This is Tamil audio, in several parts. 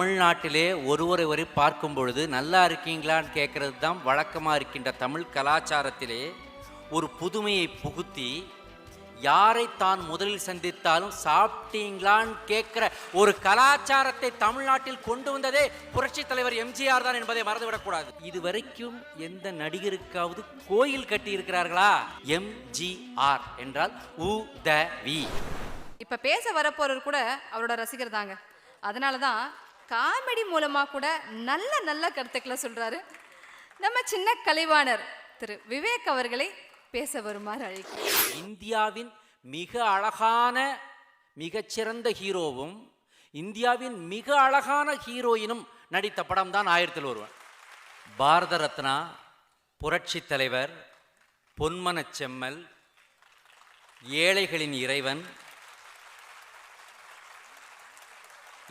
தமிழ்நாட்டிலே ஒருவரை ஒரு பார்க்கும் பொழுது நல்லா இருக்கீங்களான்னு கேட்குறது தான் வழக்கமாக இருக்கின்ற தமிழ் கலாச்சாரத்திலே ஒரு புதுமையை புகுத்தி யாரை தான் முதலில் சந்தித்தாலும் சாப்பிட்டீங்களான்னு கேட்குற ஒரு கலாச்சாரத்தை தமிழ்நாட்டில் கொண்டு வந்ததே புரட்சி தலைவர் எம்ஜிஆர் தான் என்பதை மறந்துவிடக்கூடாது. இதுவரைக்கும் எந்த நடிகருக்காவது கோயில் கட்டியிருக்கிறார்களா? எம்ஜிஆர் என்றால் உதவி. இப்போ பேச வரப்போறவர் கூட அவரோட ரசிகர் தாங்க. அதனால தான் காமெடி மூலமாக கூட நல்ல நல்ல கருத்துக்களை சொல்கிறாரு நம்ம சின்ன கலைவாணர் திரு விவேக் அவர்களை பேச வருமாறு அழைக்கிறேன் இந்தியாவின் மிக அழகான மிகச்சிறந்த ஹீரோவும் இந்தியாவின் மிக அழகான ஹீரோயினும் நடித்த படம் தான் ஆயிரத்தில் ஒருவன். பாரத ரத்னா புரட்சி தலைவர் பொன்மனச் செம்மல் ஏழைகளின் இறைவன்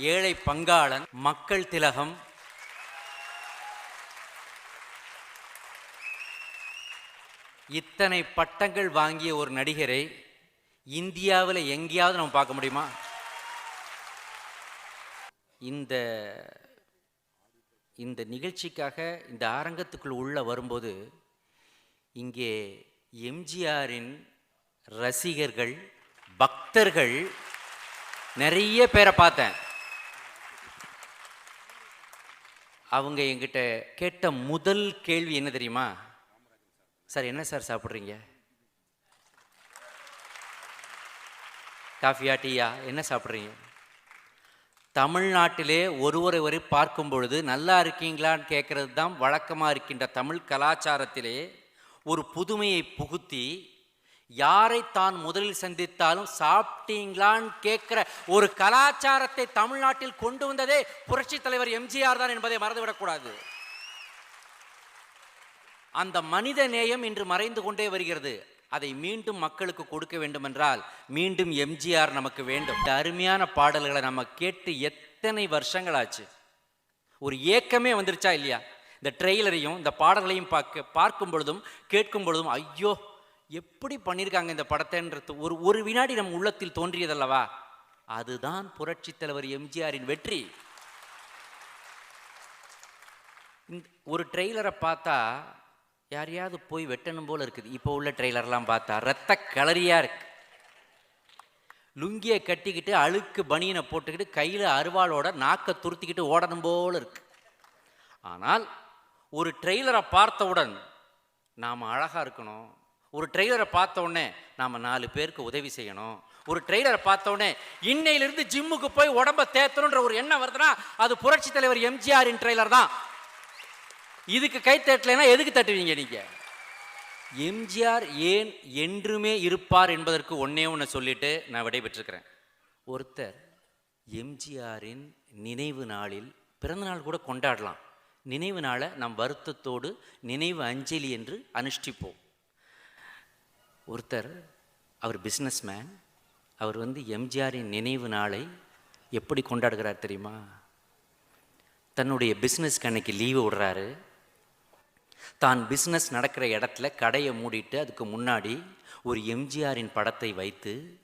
ஏழை பங்காளன் மக்கள் திலகம். இத்தனை பட்டங்கள் வாங்கிய ஒரு நடிகரை இந்தியாவில் எங்கேயாவது நம்ம பார்க்க முடியுமா? இந்த இந்த நிகழ்ச்சிக்காக இந்த அரங்கத்துக்குள் உள்ள வரும்போது இங்கே எம்ஜிஆரின் ரசிகர்கள் பக்தர்கள் நிறைய பேரை பார்த்தேன். அவங்க என்கிட்ட கேட்ட முதல் கேள்வி என்ன தெரியுமா? சார் என்ன சார் சாப்பிட்றீங்க? காஃபியா டீயா? என்ன சாப்பிட்றீங்க? தமிழ்நாட்டிலே ஒருவரை ஒரு பார்க்கும் பொழுது நல்லா இருக்கீங்களான்னு கேட்குறது தான் வழக்கமாக இருக்கின்ற தமிழ் கலாச்சாரத்திலே ஒரு புதுமையை புகுத்தி யாரை தான் முதலில் சந்தித்தாலும் சாப்பிட்டீங்களான்னு கேட்கிற ஒரு கலாச்சாரத்தை தமிழ்நாட்டில் கொண்டு வந்ததே புரட்சி தலைவர் எம்ஜிஆர் தான் என்பதை மறந்துவிடக்கூடாது. அந்த மனித நேயம் இன்று மறைந்து கொண்டே வருகிறது. அதை மீண்டும் மக்களுக்கு கொடுக்க வேண்டுமென்றால் மீண்டும் எம்ஜிஆர் நமக்கு வேண்டும். இந்த அருமையான பாடல்களை நம்ம கேட்டு எத்தனை வருஷங்கள் ஆச்சு ஒரு ஏக்கமே வந்துருச்சா இல்லையா? இந்த ட்ரெய்லரையும் இந்த பாடல்களையும் பார்க்க பார்க்கும் பொழுதும் கேட்கும் பொழுதும் ஐயோ எப்படி பண்ணியிருக்காங்க இந்த படத்தைன்றது ஒரு ஒரு வினாடி நம் உள்ளத்தில் தோன்றியதல்லவா? அதுதான் புரட்சி தலைவர் எம்ஜிஆரின் வெற்றி. இந்த ஒரு ட்ரெய்லரை பார்த்தா யாரையாவது போய் வெட்டணும் போல் இருக்குது. இப்போ உள்ள ட்ரெய்லர்லாம் பார்த்தா ரத்த கலரியாக இருக்கு. லுங்கியை கட்டிக்கிட்டு அழுக்கு பனியனை போட்டுக்கிட்டு கையில் அருவாளோட நாக்கை துருத்திக்கிட்டு ஓடணும் போல இருக்கு. ஆனால் ஒரு ட்ரெய்லரை பார்த்தவுடன் நாம் அழகாக இருக்கணும். ஒரு ட்ரெய்லரை பார்த்தோன்னே நாம் நாலு பேருக்கு உதவி செய்யணும். ஒரு ட்ரெய்லரை பார்த்த இன்னையிலிருந்து ஜிம்முக்கு போய் உடம்ப தேத்தணுன்ற ஒரு எண்ணம் வருதுன்னா அது புரட்சி தலைவர் எம்ஜிஆரின் ட்ரெய்லர் தான். இதுக்கு கை தட்டலைன்னா எதுக்கு தட்டுவீங்க நீங்கள் எம்ஜிஆர் ஏன் என்றுமே இருப்பார் என்பதற்கு ஒன்னே ஒன்று சொல்லிட்டு நான் விடைபெற்றிருக்கிறேன். ஒருத்தர் எம்ஜிஆரின் நினைவு நாளில் பிறந்தநாள் கூட கொண்டாடலாம். நினைவு நாளை நம் வருத்தத்தோடு நினைவு அஞ்சலி என்று அனுஷ்டிப்போம். ஒருத்தர் அவர் பிஸ்னஸ்மேன் அவர் வந்து எம்ஜிஆரின் நினைவு நாளை எப்படி கொண்டாடுகிறார் தெரியுமா? தன்னுடைய பிஸ்னஸ்க்கு அன்னைக்கு லீவு விடுறாரு. தான் பிஸ்னஸ் நடக்கிற இடத்துல கடையை மூடிட்டு அதுக்கு முன்னாடி ஒரு எம்ஜிஆரின் படத்தை வைத்து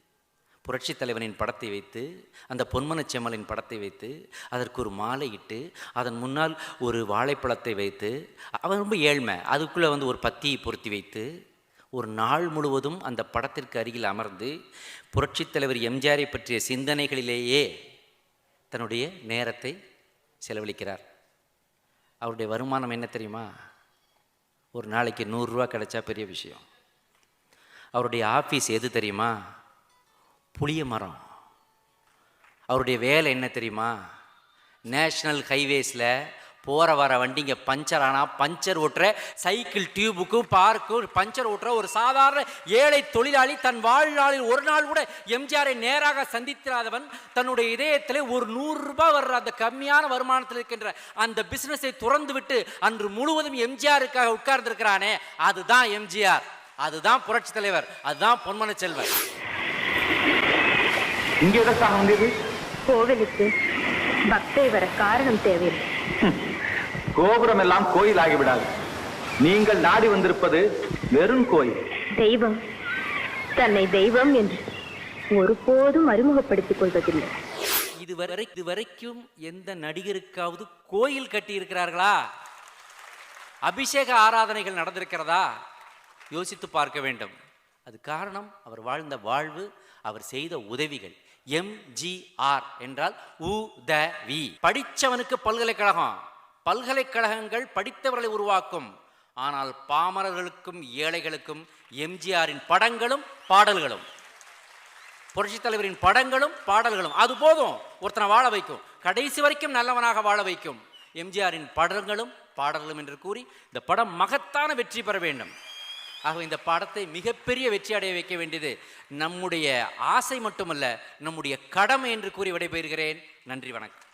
புரட்சித் தலைவனின் படத்தை வைத்து அந்த பொன்மனச் செம்மலின் படத்தை வைத்து அதற்கு ஒரு மாலை இட்டு அதன் முன்னால் ஒரு வாழைப்பழத்தை வைத்து அவன் ரொம்ப ஏழ்மை. அதுக்குள்ளே வந்து ஒரு பத்தியை பொருத்தி வைத்து ஒரு நாள் முழுவதும் அந்த படத்திற்கு அருகில் அமர்ந்து புரட்சித் தலைவர் எம்ஜிஆரை பற்றிய சிந்தனைகளிலேயே தன்னுடைய நேரத்தை செலவழிக்கிறார். அவருடைய வருமானம் என்ன தெரியுமா? ஒரு நாளைக்கு நூறுரூவா கிடைச்சா பெரிய விஷயம். அவருடைய ஆஃபீஸ் எது தெரியுமா? புளிய மரம். அவருடைய வேலை என்ன தெரியுமா? நேஷ்னல் ஹைவேஸில் போகிற வர வண்டிங்க பஞ்சர். ஆனால் பஞ்சர் ஓட்டுற சைக்கிள் டியூபுக்கு பார்க்கு பஞ்சர் ஓட்டுற ஒரு சாதாரண ஏழை தொழிலாளி தன் வாழ்நாளில் ஒரு நாள் கூட எம்ஜிஆரை நேராக சந்தித்திராதவன் தன்னுடைய இதயத்தில் ஒரு நூறு ரூபாய் வர்ற அந்த கம்மியான வருமானத்தில் இருக்கின்ற அந்த பிசினஸை துறந்து விட்டு அன்று முழுவதும் எம்ஜிஆருக்காக உட்கார்ந்திருக்கிறானே அதுதான் எம்ஜிஆர். அதுதான் புரட்சி தலைவர். அதுதான் பொன்மன செல்வன். இங்கே எதற்காக வந்தீர்கள்? கோவிலுக்கு. பக்தை வர காரணம் தேவையில்லை. கோபுரம் எல்லாம் கோயில் ஆகிவிடாது நீங்கள் நாடி வந்திருப்பது வெறும் கோயில். தெய்வம். தன்னை தெய்வம் என்று ஒருபோதும் அறிமுகப்படுத்திக் கொள்வதில்லை. இதுவரை இதுவரைக்கும் எந்த நடிகருக்காவது கோயில் கட்டி இருக்கிறார்களா அபிஷேக ஆராதனைகள் நடந்திருக்கிறதா? யோசித்து பார்க்க வேண்டும். அது காரணம் அவர் வாழ்ந்த வாழ்வு அவர் செய்த உதவிகள். எம்ஜிஆர் என்றால் உதவி. படித்தவனுக்கு பல்கலைக்கழகம். பல்கலைக்கழகங்கள் படித்தவர்களை உருவாக்கும். ஆனால் பாமரர்களுக்கும் ஏழைகளுக்கும் எம்ஜிஆரின் படங்களும் பாடல்களும். புரட்சித் தலைவரின் படங்களும் பாடல்களும். அது போதும். ஒருத்தனை வாழ வைக்கும். கடைசி வரைக்கும் நல்லவனாக வாழ வைக்கும். எம்ஜிஆரின் படங்களும் பாடல்களும் என்று கூறி இந்த படம் மகத்தான வெற்றி பெற வேண்டும். ஆகவே இந்த படத்தை மிகப்பெரிய வெற்றி அடைய வைக்க வேண்டியது நம்முடைய ஆசை மட்டுமல்ல நம்முடைய கடமை என்று கூறி விடைபெறுகிறேன். நன்றி வணக்கம்.